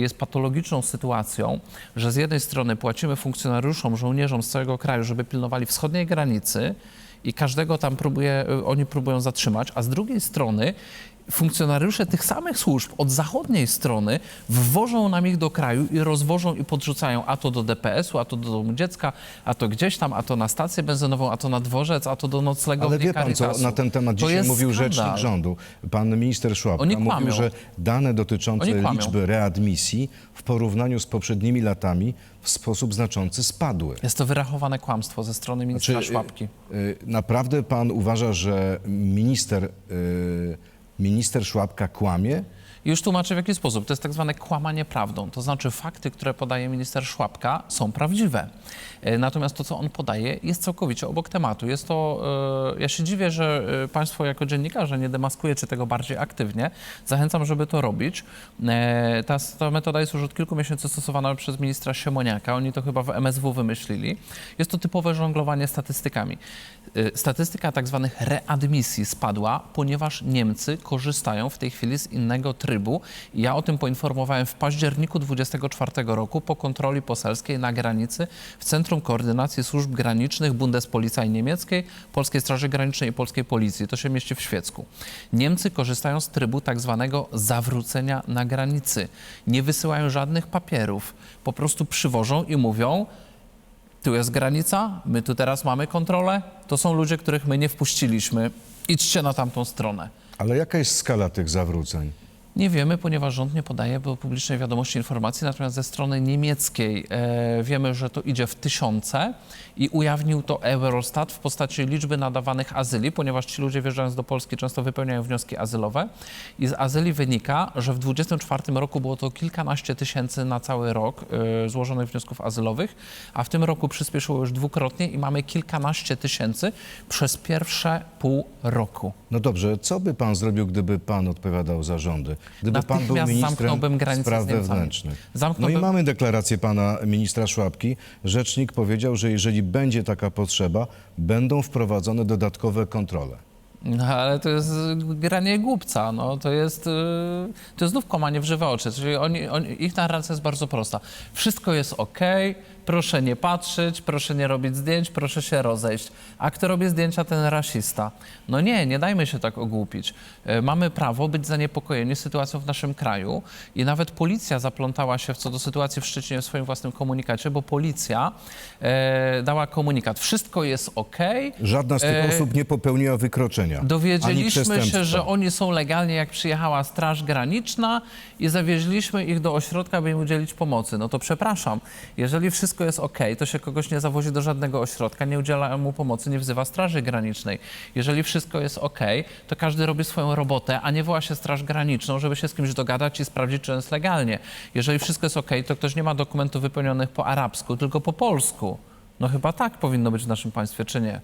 Jest patologiczną sytuacją, że z jednej strony płacimy funkcjonariuszom, żołnierzom z całego kraju, żeby pilnowali wschodniej granicy i każdego tam próbuje, y, oni próbują zatrzymać, a z drugiej strony funkcjonariusze tych samych służb od zachodniej strony wwożą nam ich do kraju i rozwożą i podrzucają a to do DPS-u, a to do domu dziecka, a to gdzieś tam, a to na stację benzynową, a to na dworzec, a to do noclegowni Ale wie pan, co Caritasu. na ten temat To dzisiaj jest mówił skandal. rzecznik rządu. Pan minister Szłapka Oni mówił, kłamią. że dane dotyczące kłamią. liczby readmisji w porównaniu z poprzednimi latami w sposób znaczący spadły. Jest to wyrachowane kłamstwo ze strony ministra Czy, Szłapki. y, y, naprawdę pan uważa, że minister, y, minister Szłapka kłamie? Już tłumaczę w jaki sposób. To jest tak zwane kłamanie prawdą. To znaczy fakty, które podaje minister Szłapka są prawdziwe. E, Natomiast to, co on podaje, jest całkowicie obok tematu. Jest to, e, ja się dziwię, że e, państwo jako dziennikarze nie demaskujecie tego bardziej aktywnie. Zachęcam, żeby to robić. Ta, ta metoda jest już od kilku miesięcy stosowana przez ministra Siemoniaka. Oni to chyba w MSW wymyślili. Jest to typowe żonglowanie statystykami. Statystyka tak zwanych readmisji spadła, ponieważ Niemcy korzystają w tej chwili z innego trybu. I Ja o tym poinformowałem w październiku 24 roku po kontroli poselskiej na granicy w Centrum Koordynacji Służb Granicznych Bundespolizei niemieckiej, Polskiej Straży Granicznej i Polskiej Policji. To się mieści w Świecku. Niemcy korzystają z trybu tak zwanego zawrócenia na granicy. Nie wysyłają żadnych papierów. Po prostu przywożą i mówią, tu jest granica, my tu teraz mamy kontrolę, to są ludzie, których my nie wpuściliśmy. Idźcie na tamtą stronę. Ale jaka jest skala tych zawróceń? Nie wiemy, ponieważ rząd nie podaje publicznej wiadomości informacji, natomiast ze strony niemieckiej e, wiemy, że to idzie w tysiące i ujawnił to Eurostat w postaci liczby nadawanych azyli, ponieważ ci ludzie wjeżdżając do Polski często wypełniają wnioski azylowe i z azyli wynika, że w 2024 roku było to kilkanaście tysięcy na cały rok e, złożonych wniosków azylowych, a w tym roku przyspieszyło już dwukrotnie i mamy kilkanaście tysięcy przez pierwsze pół roku. No dobrze, co by pan zrobił, gdyby pan odpowiadał za rządy? Gdyby pan był ministrem spraw wewnętrznych. No Zamknąłbym- i mamy deklarację pana ministra Szłapki. Rzecznik powiedział, że jeżeli będzie taka potrzeba, będą wprowadzone dodatkowe kontrole. No, ale to jest granie głupca, no, to jest, y, to jest znów kłamanie w żywe oczy. Czyli oni, oni, ich narracja jest bardzo prosta. Wszystko jest ok, proszę nie patrzeć, proszę nie robić zdjęć, proszę się rozejść. A kto robi zdjęcia, ten rasista. No nie, nie dajmy się tak ogłupić. Y, Mamy prawo być zaniepokojeni sytuacją w naszym kraju i nawet policja zaplątała się co do sytuacji w Szczecinie w swoim własnym komunikacie, bo policja e, dała komunikat. Wszystko jest ok. Żadna z tych E, osób nie popełniła wykroczenia. Dowiedzieliśmy się, że oni są legalnie, jak przyjechała Straż Graniczna i zawieźliśmy ich do ośrodka, by im udzielić pomocy. No to przepraszam, jeżeli wszystko jest ok, to się kogoś nie zawozi do żadnego ośrodka, nie udziela mu pomocy, nie wzywa Straży Granicznej. Jeżeli wszystko jest ok, to każdy robi swoją robotę, a nie woła się Straż Graniczną, żeby się z kimś dogadać i sprawdzić, czy jest legalnie. Jeżeli wszystko jest ok, to ktoś nie ma dokumentów wypełnionych po arabsku, tylko po polsku. No chyba tak powinno być w naszym państwie, czy nie?